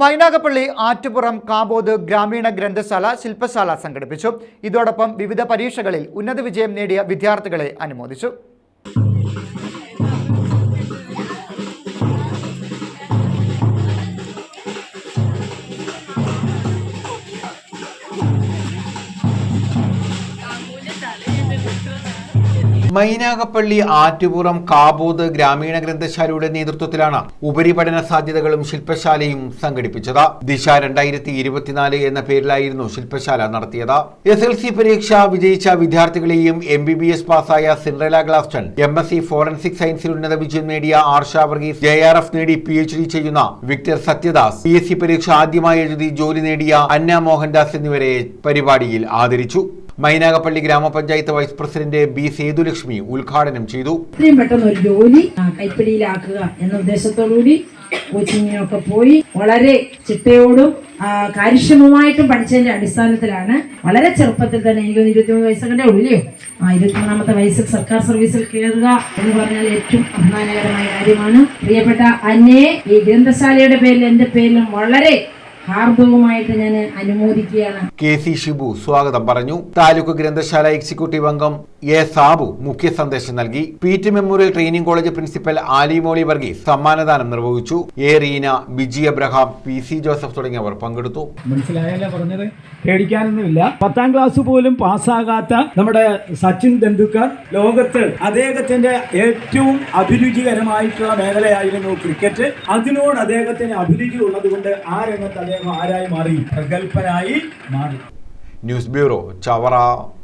മൈനാഗപ്പള്ളി ആറ്റുപുറം കാബോദ് ഗ്രാമീണ ഗ്രന്ഥശാല ശില്പശാല സംഘടിപ്പിച്ചു. ഇതോടൊപ്പം വിവിധ പരീക്ഷകളിൽ ഉന്നത വിജയം നേടിയ വിദ്യാർത്ഥികളെ അനുമോദിച്ചു. മൈനാഗപ്പള്ളി ആറ്റുപുറം കാബൂത് ഗ്രാമീണ ഗ്രന്ഥശാലയുടെ നേതൃത്വത്തിലാണ് ഉപരിപഠന സാധ്യതകളും ശില്പശാലയും സംഘടിപ്പിച്ചത്. ദിശ രണ്ടായിരത്തി ഇരുപത്തിനാല് എന്ന പേരിലായിരുന്നു ശില്പശാല നടത്തിയത്. എസ് എൽ സി പരീക്ഷ വിജയിച്ച വിദ്യാർത്ഥികളെയും എം ബി ബി എസ് പാസ്സായ Cindrella Gladstone M S C forensic സയൻസിൽ ഉന്നത വിജയം നേടിയ Arsha Varghese J R F നേടി പി എച്ച് ഡി ചെയ്യുന്ന Victor Sathyadas P S C പരീക്ഷ ആദ്യമായി എഴുതി ജോലി നേടിയ അന്ന മോഹൻദാസ് എന്നിവരെ പരിപാടിയിൽ ആദരിച്ചു. മൈനാഗപ്പള്ളി ഗ്രാമപഞ്ചായത്ത് വൈസ് പ്രസിഡന്റ് ബി സേതുലക്ഷ്മി ഉദ്ഘാടനം ചെയ്തു. എത്രയും പെട്ടെന്ന് ഒരു ജോലി കൈപ്പിടിയിലാക്കുക എന്ന ഉദ്ദേശത്തോടുകൂടി കോച്ചിങ്ങിനൊക്കെ പോയി. വളരെ ചിട്ടയോടും കാര്യക്ഷമമായിട്ടും പഠിച്ചതിന്റെ അടിസ്ഥാനത്തിലാണ് വളരെ ചെറുപ്പത്തിൽ തന്നെ എനിക്ക് ഇരുപത്തിമൂന്ന് വയസ്സൊക്കെ ഉള്ളിയോ ആ ഇരുപത്തിമൂന്നാമത്തെ വയസ്സിൽ സർക്കാർ സർവീസിൽ കയറുക എന്ന് പറഞ്ഞാൽ ഏറ്റവും അഭിമാനകരമായ കാര്യമാണ്. പ്രിയപ്പെട്ട അന്നയെ ഈ ഗ്രന്ഥശാലയുടെ പേരിൽ എന്റെ പേരിലും വളരെ ഹാർദവുമായിട്ട് ഞാൻ അനുമോദിക്കുകയാണ്. കെ സി ഷിബു സ്വാഗതം പറഞ്ഞു. താലൂക്ക് ഗ്രന്ഥശാല എക്സിക്യൂട്ടീവ് അംഗം എ സാബു മുഖ്യ സന്ദേശം നൽകി. P T memorial training college principal Alimoli Varghese സമ്മാനദാനം നിർവഹിച്ചു. A Reena Biji Abraham P C Joseph തുടങ്ങിയവർ പങ്കെടുത്തു. മനസ്സിലായല്ലോ പറഞ്ഞത്? പേടിക്കാനൊന്നുമില്ല. പത്താം ക്ലാസ് പോലും പാസ്സാകാത്ത നമ്മുടെ സച്ചിൻ തെണ്ടുൽക്കർ ലോകത്ത് അദ്ദേഹത്തിന്റെ ഏറ്റവും അഭിരുചികരമായിട്ടുള്ള മേഖലയായിരുന്നു ക്രിക്കറ്റ്. അതിനോട് അദ്ദേഹത്തിന് അഭിരുചി ഉള്ളത് കൊണ്ട് ആ രംഗത്ത് അദ്ദേഹം ആരായി മാറി? പ്രഗത്ഭനായി മാറി. News bureau Chavara.